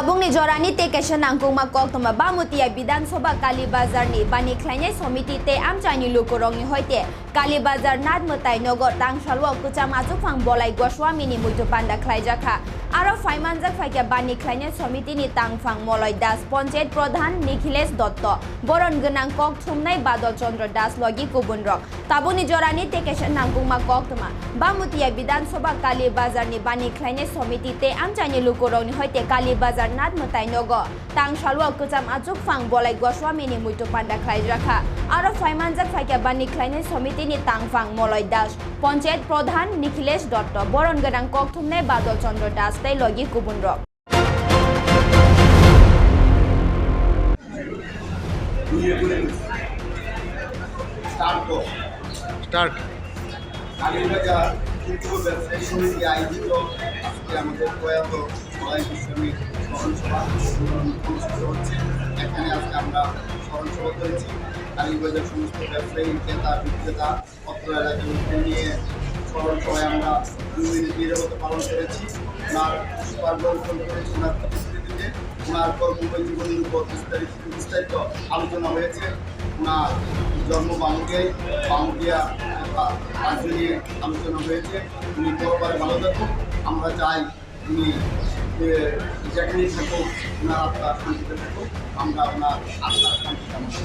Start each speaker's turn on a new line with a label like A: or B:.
A: ni jorani te kesha nangkung makok toma bamutia bidan soba kali bazar ni bani khlaine somiti te amchani lukorong ni hoite kali bazar nad mutai nogo tang shalwa kucham achu phang bolai goswami ni muitu panda khlai jakha aro ফাইমান জাক ফাইকে বানি খাইনে সমিতি নি তাংফাং মলয় দাস পঞ্চায়েত প্রধান নিখিলেশ দত্ত। বরণ গনাং cock থুমনাই বাদল চন্দ্র দাস লগি কুবুন rock. তাবুনি জরানি তেকেশন নাংকুমা cock তমা বামুতিয়া বিধানসভা কালী বাজার নি বানি খাইনে সমিতি তে আমচানি লুকুরনি হইতে কালী বাজার নাদ মতাই নগ। তাং সালুয়া কুচাম আচুক ফাং বলাই গোস্বামী নি মুইতো পান্ডা খাই রাখা। আরও ফাইমান জাক ফাইকে বানি খাইনে সমিতি নি তাংফাং মলয় দাস। পঞ্চায়েত প্রধান নিখিলেশ দত্ত। বরণ গনাং কক থুমনাই বাদল চন্দ্র দাস। তাই লগি কুবুন রক
B: স্টার্ট তো
C: স্টার্ট
B: কালীবাজার শিল্প ব্যবসায়ী সমিতি আয়োজিত আজকে আমাদের প্রয়াত সবাই গোস্বামী স্মরণসভা অনুষ্ঠিত হচ্ছে এখানে আজকে আমরা স্মরণসভা করেছি কালীবাজার সমস্ত ব্যবসায়ী ক্রেতা বিক্রেতা অত্র এলাকার নিয়ে স্মরণসভায় আমরা দুই মিনিট পালন করেছি ওনার ওনার প্রতিশ্রুতিতে ওনার কর্মময় জীবনের উপর বিস্তারিত বিস্তারিত আলোচনা হয়েছে। ওনার জন্ম বামুকে বামুকিয়া রাজ্য নিয়ে আলোচনা হয়েছে। উনি পরবারে ভালো থাকুক। আমরা চাই উনি যেখানেই থাকুক, ওনার আত্মা শান্তিতে থাকুক। আমরা ওনার আত্মার শান্তি কামনা